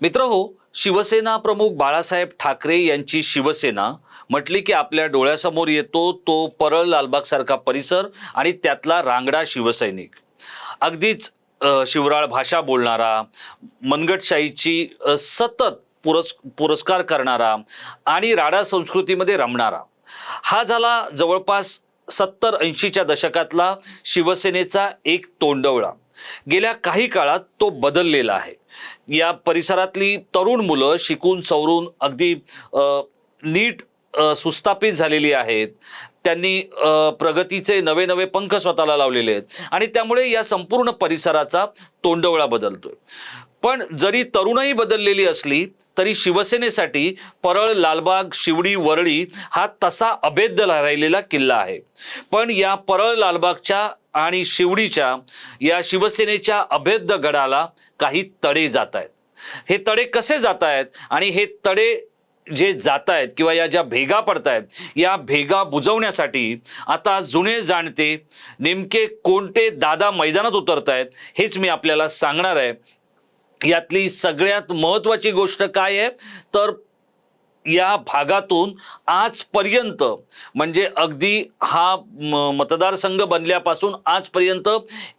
मित्र हो शिवसेना प्रमुख बाळासाहेब ठाकरे यांची शिवसेना म्हटली की आपल्या डोळ्यासमोर येतो तो परळ लालबाग सारखा परिसर आणि त्यातला रांगडा शिवसैनिक. अगदीच शिवराळ भाषा बोलणारा मनगटशाहीची सतत पुरस् पुरस्कार करणारा आणि राडा संस्कृतीमध्ये रमणारा. हा झाला जवळपास सत्तर ऐंशीच्या दशकातला शिवसेनेचा एक तोंडवळा. गेल्या काही काळात तो बदललेला आहे. या परिसरातली तरुण मुलं शिकून सवरून अगदी नीट सुस्थापित झालेली आहेत. त्यांनी प्रगतीचे नवे नवे पंख स्वतःला लावलेले आहेत. आणि त्यामुळे या संपूर्ण परिसराचा तोंडवळा बदलतोय. पण जरी तरुणही बदललेली असली तरी शिवसेनेसाठी परळ लालबाग शिवडी वरळी हा तसा अभेद्य राहिलेला किल्ला आहे. पण या परळ लालबागच्या आणि शिवडीच्या या शिवसेनेच्या अभेद्य गडाला काही तडे जात आहेत हे तडे कसे जात आहेत आणि हे तडे जे जात आहेत किंवा या ज्या भेगा पडतायत या भेगा बुजवण्यासाठी आता जुने जाणते नेमके कोणते दादा मैदानात उतरत आहेत हेच मी आपल्याला सांगणार आहे. यातली सगळ्यात महत्त्वाची गोष्ट काय आहे? तर या भागातून आजपर्यंत म्हणजे अगदी हा म- मतदारसंघ बनल्यापासून आजपर्यंत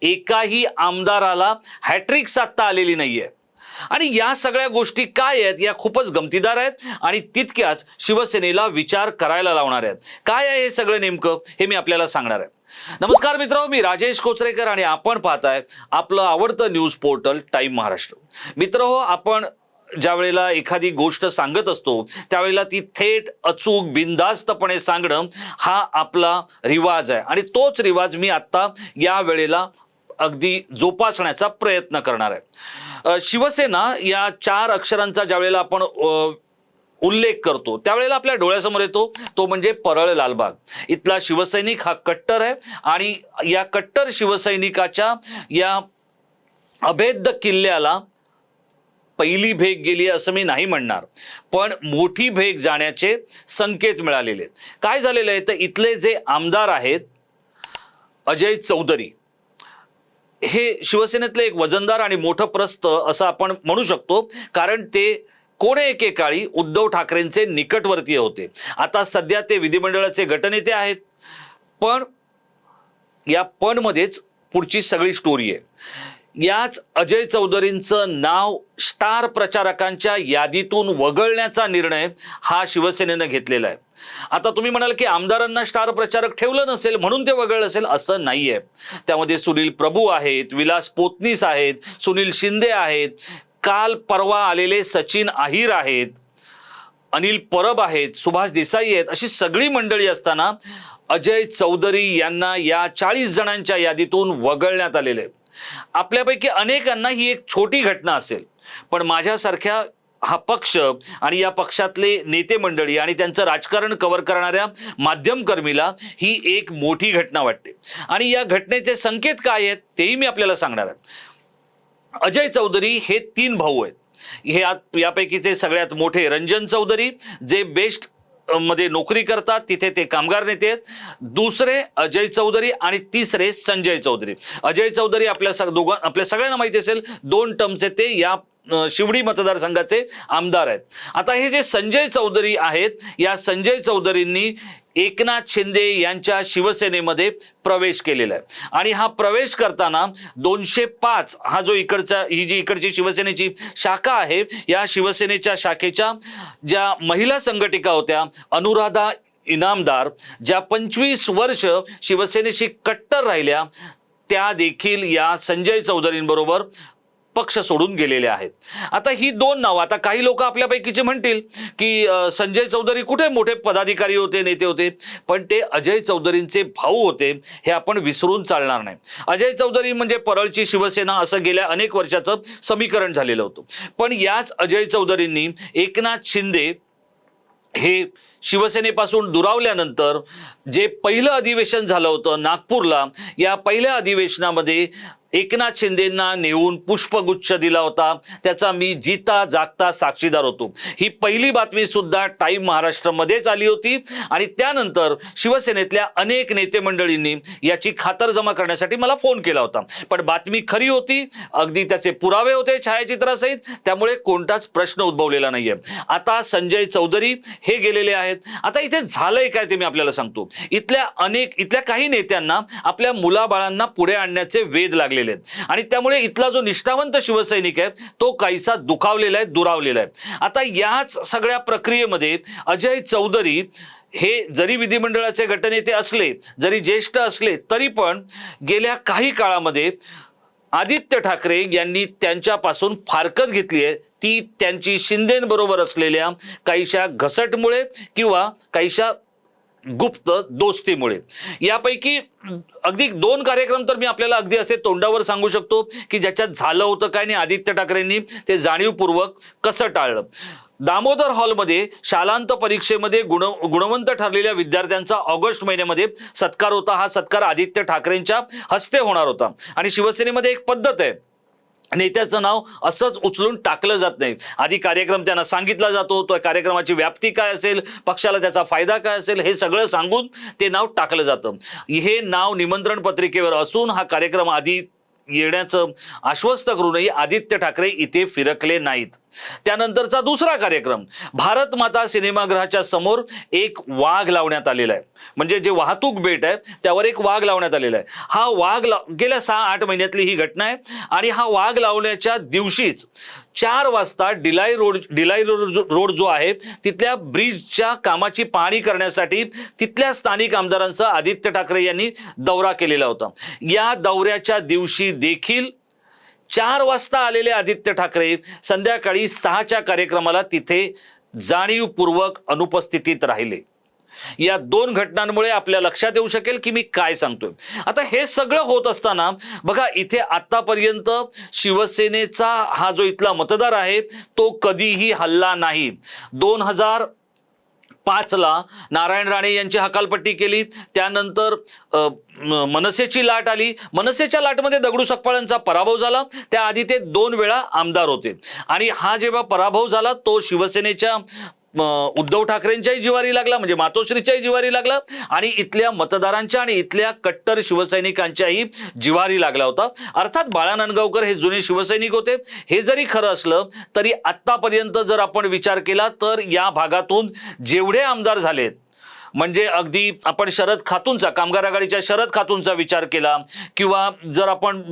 एकाही आमदाराला हॅट्रिक साधता आलेली नाहीये. आणि या सगळ्या गोष्टी काय आहेत? या खूपच गमतीदार आहेत आणि तितक्याच शिवसेनेला विचार करायला लावणार आहेत. काय आहे हे सगळं नेमकं? हे मी आपल्याला सांगणार आहे. नमस्कार मित्र मी राजेश कोचरेकर आणि आपण पाहताय आपलं आवडतं न्यूज पोर्टल टाईम महाराष्ट्र. मित्र हो आपण ज्या वेळेला एखादी गोष्ट सांगत असतो त्यावेळेला ती थेट अचूक बिनधास्तपणे सांगणं हा आपला रिवाज आहे. आणि तोच रिवाज मी आत्ता या वेळेला अगदी जोपासण्याचा प्रयत्न करणार आहे. शिवसेना या चार अक्षरांचा ज्या वेळेला आपण उल्लेख करतो. त्यावेळेला आपल्या डोळ्यासमोर येतो तो म्हणजे परळ लालबाग. इथला शिवसैनिक हा कट्टर आहे आणि या कट्टर शिवसैनिकाच्या या अभेद्य किल्ल्याला पहिली भेग गेली असं मी नाही म्हणणार. पण मोठी भेग जाण्याचे संकेत मिळालेले आहेत. काय झालेलं आहे? तर इथले जे आमदार आहेत अजय चौधरी हे शिवसेनेतले एक वजनदार आणि मोठं प्रस्त असं आपण म्हणू शकतो. कारण ते कोणे एकेकाळी उद्धव ठाकरेंचे निकटवर्तीय होते. आता सध्या ते विधिमंडळाचे गटनेते आहेत. पण या पणमध्येच पुढची सगळी स्टोरी आहे. याच अजय चौधरींचं नाव स्टार प्रचारकांच्या यादीतून वगळण्याचा निर्णय हा शिवसेनेनं घेतलेला आहे. आता तुम्ही म्हणाल की आमदारांना स्टार प्रचारक ठेवलं नसेल म्हणून ते वगळलं असेल असं नाहीये. त्यामध्ये सुनील प्रभू आहेत विलास पोतनीस आहेत सुनील शिंदे आहेत काल परवा आलेले सचिन आहिर आहेत अनिल परब आहेत सुभाष देसाई आहेत अशी सगळी मंडळी असताना अजय चौधरी यांना या चाळीस जणांच्या यादीतून वगळण्यात आलेले आपल्यापैकी अनेकांना ही एक छोटी घटना असेल पण माझ्यासारख्या हा पक्ष आणि या पक्षातले नेते मंडळी आणि त्यांचं राजकारण कव्हर करणाऱ्या माध्यमकर्मीला ही एक मोठी घटना वाटते. आणि या घटनेचे संकेत काय आहेत तेही मी आपल्याला सांगणार आहे. अजय चौधरी हे तीन भाऊ आहेत. हे यापैकीचे सगळ्यात मोठे रंजन चौधरी जे बेस्टमध्ये नोकरी करतात तिथे ते कामगार नेते आहेत. दुसरे अजय चौधरी आणि तिसरे संजय चौधरी. अजय चौधरी आपल्या सग दोघां आपल्या सगळ्यांना माहिती असेल दोन टर्मचे ते या शिवडी मतदारसंघाचे आमदार आहेत. आता हे जे संजय चौधरी आहेत या संजय चौधरींनी एकनाथ शिंदे यांच्या शिवसेनेमध्ये प्रवेश केलेला आहे. आणि हा प्रवेश करताना दोनशे पाच हा जो इकडचा ही जी इकडची शिवसेनेची शाखा आहे या शिवसेनेच्या शाखेच्या ज्या महिला संघटिका होत्या अनुराधा इनामदार ज्या पंचवीस वर्ष शिवसेनेशी कट्टर राहिल्या त्या देखील या संजय चौधरींबरोबर पक्ष सोडून गेलेले आहेत. आता ही दोन नावं आता काही लोक आपल्यापैकीचे म्हणतील की संजय चौधरी कुठे मोठे पदाधिकारी होते नेते होते? पण ते अजय चौधरींचे भाऊ होते हे आपण विसरून चालणार नाही. अजय चौधरी म्हणजे परळची शिवसेना असं गेल्या अनेक वर्षाचं समीकरण झालेलं होतं. पण याच अजय चौधरींनी एकनाथ शिंदे हे शिवसेनेपासून दुरावल्यानंतर जे पहिलं अधिवेशन झालं होतं नागपूरला या पहिल्या अधिवेशनामध्ये एकनाथ शिंदेंना नेऊन पुष्पगुच्छ दिला होता. त्याचा मी जिता जागता साक्षीदार होतो. ही पहिली बातमी सुद्धा टाईम महाराष्ट्रामध्येच आली होती. आणि त्यानंतर शिवसेनेतल्या अनेक नेते मंडळींनी याची खातरजमा करण्यासाठी मला फोन केला होता. पण बातमी खरी होती. अगदी त्याचे पुरावे होते छायाचित्रासहित. त्यामुळे कोणताच प्रश्न उद्भवलेला नाहीये. आता संजय चौधरी हे गेलेले आहेत. आता इथे झालंय काय ते मी आपल्याला सांगतो. इथल्या अनेक इथल्या काही नेत्यांना आपल्या मुलाबाळांना पुढे आणण्याचे वेध गेलेले आहेत. आणि त्यामुळे इथला जो निष्ठावंत शिवसैनिक आहे तो काहीसा दुखावलेला आहे दुरावलेला आहे. आता याच सगळ्या प्रक्रियेमध्ये अजय चौधरी हे जरी विधिमंडळाचे गटनेते असले जरी ज्येष्ठ असले तरी पण गेल्या काही काळामध्ये आदित्य ठाकरे यांनी त्यांच्यापासून फारकत घेतली आहे. ती त्यांची शिंदेबरोबर असलेल्या काहीशा घसटमुळे किंवा काहीशा गुप्त दोस्तीमुळे. यापैकी अगदी दोन कार्यक्रम तर मी आपल्याला अगदी असे तोंडावर सांगू शकतो की ज्याच्यात झालं होतं काय आणि आदित्य ठाकरेंनी ते जाणीवपूर्वक कसं टाळलं. दामोदर हॉलमध्ये शालांत परीक्षेमध्ये गुण गुणवंत ठरलेल्या विद्यार्थ्यांचा ऑगस्ट महिन्यामध्ये सत्कार होता. हा सत्कार आदित्य ठाकरेंच्या हस्ते होणार होता. आणि शिवसेनेमध्ये एक पद्धत आहे. नेत्याचं नाव असंच उचलून टाकलं जात नाही. आधी कार्यक्रम त्यांना सांगितला जातो तो कार्यक्रमाची व्याप्ती काय असेल पक्षाला त्याचा फायदा काय असेल हे सगळं सांगून ते नाव टाकलं जातं. हे नाव निमंत्रण पत्रिकेवर असून हा कार्यक्रम आधी येण्याचं आश्वस्त करूनही आदित्य ठाकरे इथे फिरकले नाहीत. त्यानंतरचा दुसरा कार्यक्रम भारत माता सिनेमागृहाच्या समोर एक वाघ लावण्यात आलेला आहे. म्हणजे जे वाहतूक बेट आहे त्यावर एक वाघ लावण्यात आलेला आहे. हा वाघ लाव गेल्या सहा आठ महिन्यातली ही घटना आहे आणि हा वाघ लावण्याच्या दिवशीच चार वाजता Dilai road Dilai road road जो आहे तिथल्या ब्रिजच्या कामाची पाहणी करण्यासाठी तिथल्या स्थानिक आमदारांचा आदित्य ठाकरे यांनी दौरा केलेला होता. या दौऱ्याच्या दिवशी देखील चार वाजता आलेले आदित्य ठाकरे संध्याकाळी सहाच्या कार्यक्रमाला तिथे जाणीवपूर्वक अनुपस्थितीत राहिले. या दोन घटनांमुळे आपल्या लक्षात येऊ शकेल की मी काय सांगतोय. आता हे सगळं होत असताना बघा इथे आतापर्यंत शिवसेनेचा हा जो इथला मतदार आहे तो कधीही हल्ला नाही. दोन हजार पाचला नारायण राणे यांची हकालपट्टी केली. त्यानंतर मनसेची लाट आली. मनसेच्या लाटमध्ये दगडू सकपाळांचा पराभव झाला. त्याआधी ते दोन वेळा आमदार होते. आणि हा जेव्हा पराभव झाला तो शिवसेनेच्या उद्धव ठाकरेंच्याही जिवारी लागला म्हणजे मातोश्रीच्याही जिवारी लागला आणि इथल्या मतदारांच्या आणि इथल्या कट्टर शिवसैनिकांच्याही जिवारी लागला होता. अर्थात बाळा नांदगावकर हे जुने शिवसैनिक होते. हे जरी खरं असलं तरी आत्तापर्यंत जर आपण विचार केला तर या भागातून जेवढे आमदार झालेत म्हणजे अगदी आपण शरद खातूंचा कामगार आघाडीच्या शरद खातूंचा विचार केला किंवा जर आपण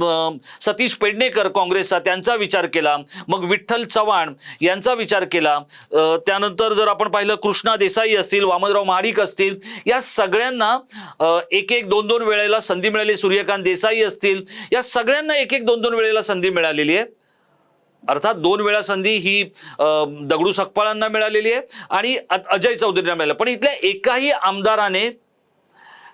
सतीश पेडणेकर काँग्रेसचा त्यांचा विचार केला मग विठ्ठल चव्हाण यांचा विचार केला त्यानंतर जर आपण पाहिलं कृष्णा देसाई असतील वामनराव महाडिक असतील या सगळ्यांना एक एक दोन दोन वेळेला संधी मिळाली. सूर्यकांत देसाई असतील या सगळ्यांना एक एक दोन दोन वेळेला संधी मिळालेली आहे. अर्थात दोन वेळा संधी ही दगडू सकपाळांना मिळालेली आहे आणि अजय चौधरींना मिळालं पण इथल्या एकाही आमदाराने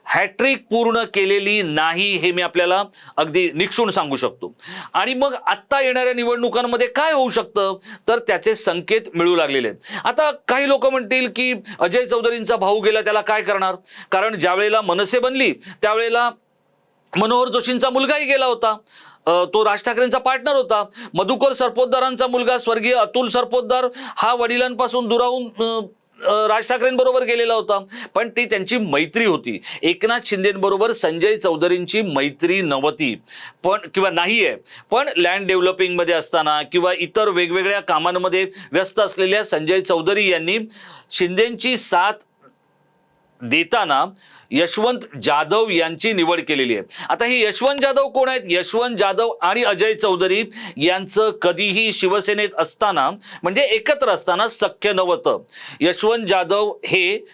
हॅट्रिक पूर्ण केलेली नाही हे मी आपल्याला अगदी निक्षून सांगू शकतो. आणि मग आत्ता येणाऱ्या निवडणुकांमध्ये काय होऊ शकतं? तर त्याचे संकेत मिळू लागलेले आहेत. आता काही लोक म्हणतील की अजय चौधरींचा भाऊ गेला त्याला काय करणार? कारण ज्यावेळेला मनसे बनली त्यावेळेला मनोहर जोशींचा मुलगाही गेला होता. तो राज ठाकरेंचा पार्टनर होता. मधुकर सरपोतदारांचा मुलगा स्वर्गीय अतुल सरपोतदार हा वडिलांपासून दुरावून राज ठाकरेंबरोबर गेलेला होता. पण ती त्यांची मैत्री होती. एकनाथ शिंदेबरोबर संजय चौधरींची मैत्री नव्हती. पण किंवा नाही आहे पण लँड डेव्हलपिंगमध्ये असताना किंवा इतर वेगवेगळ्या कामांमध्ये व्यस्त असलेल्या संजय चौधरी यांनी शिंदेंची साथ देताना यशवंत जाधव यांची निवड केलेली आहे. आता हे यशवंत जाधव कोण आहेत? यशवंत जाधव आणि अजय चौधरी यांचं कधीही शिवसेनेत असताना म्हणजे एकत्र असताना सख्य नव्हतं. यशवंत जाधव हे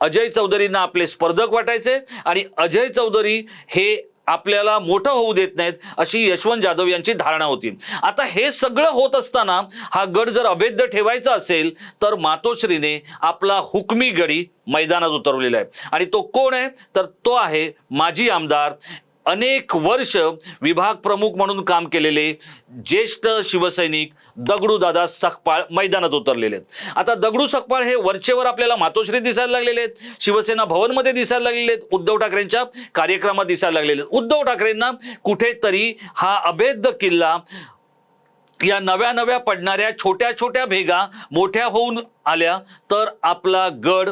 अजय चौधरींना आपले स्पर्धक वाटायचे आणि अजय चौधरी हे आपल्याला मोठं होऊ देत नाहीत अशी यशवंत जाधव यांची धारणा होती. आता हे सगळं होत असताना हा गड जर अभेद्य ठेवायचा असेल तर मातोश्रीने आपला हुकमी गडी मैदानात उतरवलेला आहे. आणि तो कोण आहे? तर तो आहे माजी आमदार अनेक वर्ष विभाग प्रमुख म्हणून काम केलेले ज्येष्ठ शिवसैनिक दगडूदादा सकपाळ मैदानात उतरलेले आहेत. आता दगडू सकपाळ हे वरचेवर आपल्याला मातोश्री दिसायला लागलेले आहेत. शिवसेना भवनमध्ये दिसायला लागलेले आहेत. उद्धव ठाकरेंच्या कार्यक्रमात दिसायला लागलेले आहेत. उद्धव ठाकरेंना कुठेतरी हा अभेद्य किल्ला या नव्या नव्या पडणाऱ्या छोट्या छोट्या भेगा मोठ्या होऊन आल्या तर आपला गड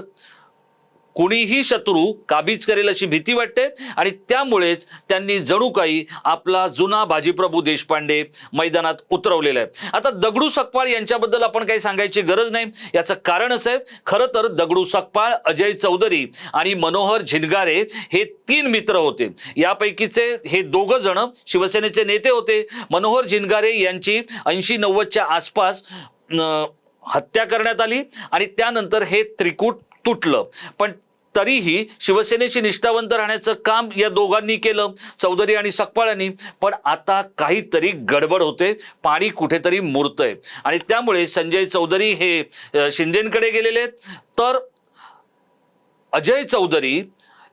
कुणीही शत्रू काबीज करेल अशी भीती वाटते आणि त्यामुळेच त्यांनी जणू काही आपला जुना बाजीप्रभू देशपांडे मैदानात उतरवलेला आहे. आता दगडू सकपाळ यांच्याबद्दल आपण काही सांगायची गरज नाही. याचं कारण असं आहे खरं तर दगडू सकपाळ अजय चौधरी आणि मनोहर झिनगारे हे तीन मित्र होते. यापैकीचे हे दोघं जण शिवसेनेचे नेते होते. मनोहर झिनगारे यांची ऐंशी नव्वदच्या आसपास हत्या करण्यात आली आणि त्यानंतर हे त्रिकूट तुटलं. पण तरीही शिवसेनेशी निष्ठावंत राहण्याचं काम या दोघांनी केलं चौधरी आणि सकपाळांनी पण आता काहीतरी गडबड होते पाणी कुठेतरी मुरतंय. आणि त्यामुळे संजय चौधरी हे शिंदेकडे गेलेले आहेत. तर अजय चौधरी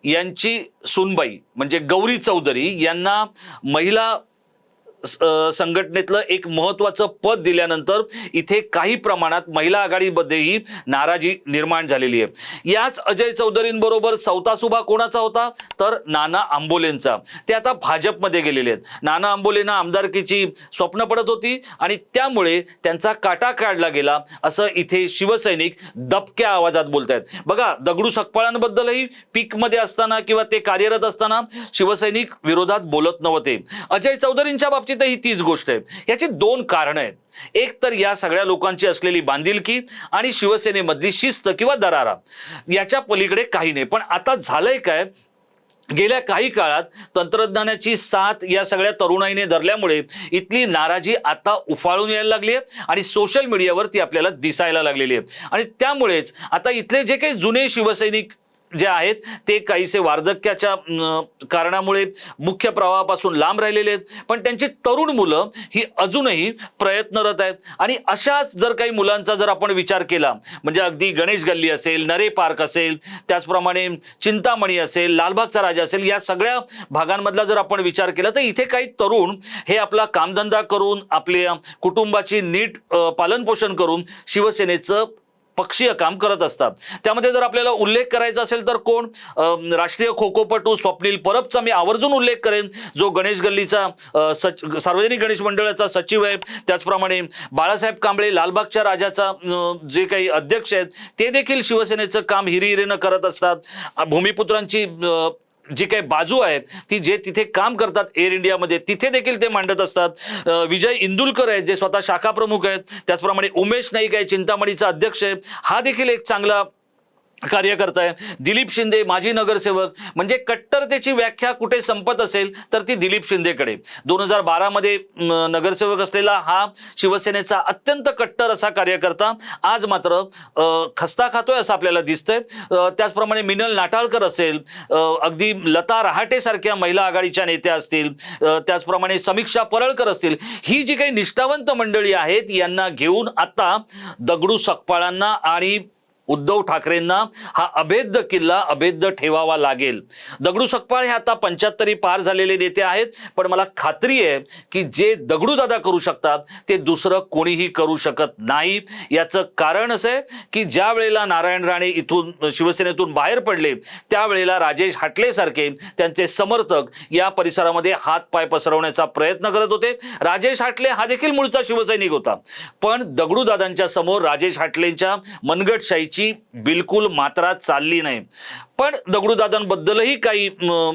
यांची सुनबाई म्हणजे गौरी चौधरी यांना महिला संघटनेतलं एक महत्वाचं पद दिल्यानंतर इथे काही प्रमाणात महिला आघाडीमध्येही नाराजी निर्माण झालेली आहे. याच अजय चौधरींबरोबर सौतासुभा कोणाचा होता? तर नाना आंबोलेंचा. ते आता भाजपमध्ये गेलेले आहेत. नाना आंबोलेंना आमदारकीची स्वप्न पडत होती आणि त्यामुळे त्यांचा काटा काढला गेला असं इथे शिवसैनिक दबक्या आवाजात बोलत आहेत बघा दगडू सकपाळांबद्दलही पीकमध्ये असताना किंवा ते कार्यरत असताना शिवसैनिक विरोधात बोलत नव्हते. अजय चौधरींच्या बाबतीत बाबतीतही तीच गोष्ट आहे. याची दोन कारणं आहेत. एक तर या सगळ्या लोकांची असलेली बांधिलकी आणि शिवसेनेमधली शिस्त किंवा दरारा. याच्या पलीकडे काही नाही. पण आता झालंय काय? गेल्या काही काळात तंत्रज्ञानाची साथ या सगळ्या तरुणाईने धरल्यामुळे इथली नाराजी आता उफाळून यायला लागली आहे आणि सोशल मीडियावर ती आपल्याला दिसायला लागलेली आहे. आणि त्यामुळेच आता इथले जे काही जुने शिवसैनिक जे आहेत ते काहीसे वार्धक्याच्या कारणामुळे मुख्य प्रवाहापासून लांब राहिलेले आहेत. पण त्यांची तरुण मुलं ही अजूनही प्रयत्नरत आहेत. आणि अशाच जर काही मुलांचा जर आपण विचार केला म्हणजे अगदी गणेश गल्ली असेल नरे पार्क असेल त्याचप्रमाणे चिंतामणी असेल लालबागचा राजा असेल या सगळ्या भागांमधला जर आपण विचार केला तर इथे काही तरुण हे आपला कामधंदा करून आपल्या कुटुंबाची नीट पालनपोषण करून शिवसेनेचं पक्षीय काम करत असतात. त्यामध्ये जर आपल्याला उल्लेख करायचा असेल तर कोण? राष्ट्रीय खो खोपटू स्वप्नील परबचा मी आवर्जून उल्लेख करेन जो गणेश गल्लीचा सच सार्वजनिक गणेश मंडळाचा सचिव आहे. त्याचप्रमाणे बाळासाहेब कांबळे लालबागच्या राजाचा जे काही अध्यक्ष आहेत ते देखील शिवसेनेचं काम हिरिहिरीनं करत असतात. भूमिपुत्रांची जी काही बाजू आहेत ती जे तिथे काम करतात एअर इंडियामध्ये तिथे देखील ते मांडत असतात. विजय इंदुलकर आहेत जे स्वतः शाखा प्रमुख आहेत. त्याचप्रमाणे उमेश नाईक आहे चिंतामणीचा अध्यक्ष आहे. हा देखील एक चांगला कार्यकर्ता आहे. दिलीप शिंदे माजी नगरसेवक. म्हणजे कट्टरतेची व्याख्या कुठे संपत असेल तर ती दिलीप शिंदेकडे. दोन हजार बारामध्ये नगरसेवक असलेला हा शिवसेनेचा अत्यंत कट्टर असा कार्यकर्ता. आज मात्र खस्ता खातोय असं आपल्याला दिसतंय. त्याचप्रमाणे मिनल नाटाळकर असेल अगदी लता रहाटेसारख्या महिला आघाडीच्या नेत्या असतील त्याचप्रमाणे समीक्षा परळकर असतील ही जी काही निष्ठावंत मंडळी आहेत यांना घेऊन आता दगडू सकपाळांना आणि उद्धव ठाकरेंना हा अभेद्य किल्ला अभेद्य ठेवावा लागेल. दगडू सकपाळ हे आता पंच्याहत्तरी पार झालेले नेते आहेत पण मला खात्री आहे की जे दगडू दादा करू शकतात ते दुसरं कोणीही करू शकत नाही. याचं कारण असं आहे की ज्या वेळेला नारायण राणे इथून शिवसेनेतून बाहेर पडले त्यावेळेला राजेश हाटलेसारखे त्यांचे समर्थक या परिसरामध्ये हात पाय पसरवण्याचा प्रयत्न करत होते. राजेश हाटले हा देखील मूळचा शिवसैनिक होता. पण दगडूदादांच्या समोर राजेश हाटलेंच्या मनगटशाही त्याची बिलकुल मात्रा चालली नाही. पण दगडूदादांबद्दलही काही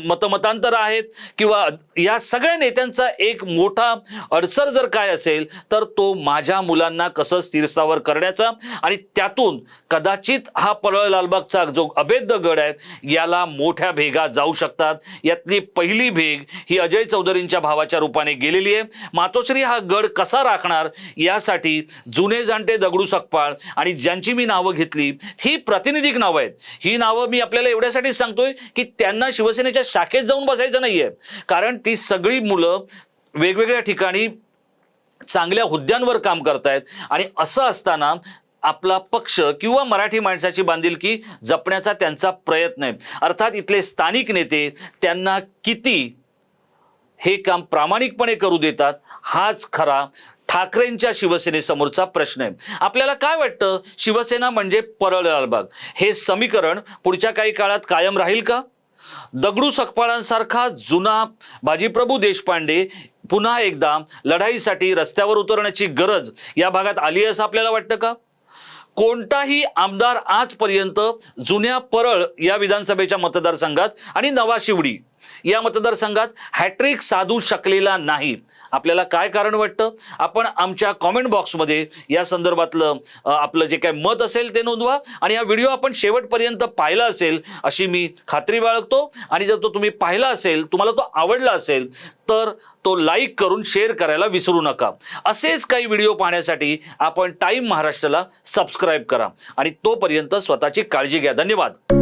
मतमतांतर आहेत किंवा या सगळ्या नेत्यांचा एक मोठा अडसर जर काय असेल तर तो माझ्या मुलांना कसं स्थिरस्थावर करण्याचा आणि त्यातून कदाचित हा परळ लालबागचा जो अभेद्य गड आहे याला मोठ्या भेगा जाऊ शकतात. यातली पहिली भेग ही अजय चौधरींच्या भावाच्या रूपाने गेलेली आहे. मातोश्री हा गड कसा राखणार यासाठी जुने जाणते दगडू सकपाळ आणि ज्यांची मी नावं घेतली ही प्रातिनिधिक नावं आहेत. ही नावं मी आपल्याला एवढ्यासाठी सांगतोय की त्यांना शिवसेनेच्या शाखेत जाऊन बसायचं नाहीये. कारण ती सगळी मुलं वेगवेगळ्या ठिकाणी चांगल्या हुद्द्यांवर काम करतायत. आणि असं असताना आपला पक्ष किंवा मराठी माणसाची बांधिलकी जपण्याचा त्यांचा प्रयत्न आहे. अर्थात इथले स्थानिक नेते त्यांना किती हे काम प्रामाणिकपणे करू देतात हाच खरा ठाकरेंच्या शिवसेनेसमोरचा प्रश्न आहे. आपल्याला काय वाटतं? शिवसेना म्हणजे परळ लालबाग हे समीकरण पुढच्या काही काळात कायम राहील का? दगडू सकपाळांसारखा जुना बाजीप्रभू देशपांडे पुन्हा एकदा लढाईसाठी रस्त्यावर उतरण्याची गरज या भागात आली आहे असं आपल्याला वाटतं का? कोणताही आमदार आजपर्यंत जुन्या परळ या विधानसभेच्या मतदारसंघात आणि नवा शिवडी या मतदारसंघात हॅट्रिक साधू शकलेला नाही. आपल्याला काय कारण वाटतं? आपण आमच्या कॉमेंट बॉक्समध्ये या संदर्भातलं आपलं जे काय मत असेल ते नोंदवा आणि हा व्हिडिओ आपण शेवटपर्यंत पाहिला असेल अशी मी खात्री बाळगतो. आणि जर तो तुम्ही पाहिला असेल तुम्हाला तो आवडला असेल तर तो लाईक करून शेअर करायला विसरू नका. असेच काही व्हिडिओ पाहण्यासाठी आपण टाईम महाराष्ट्राला सबस्क्राईब करा. आणि तोपर्यंत स्वतःची काळजी घ्या. धन्यवाद.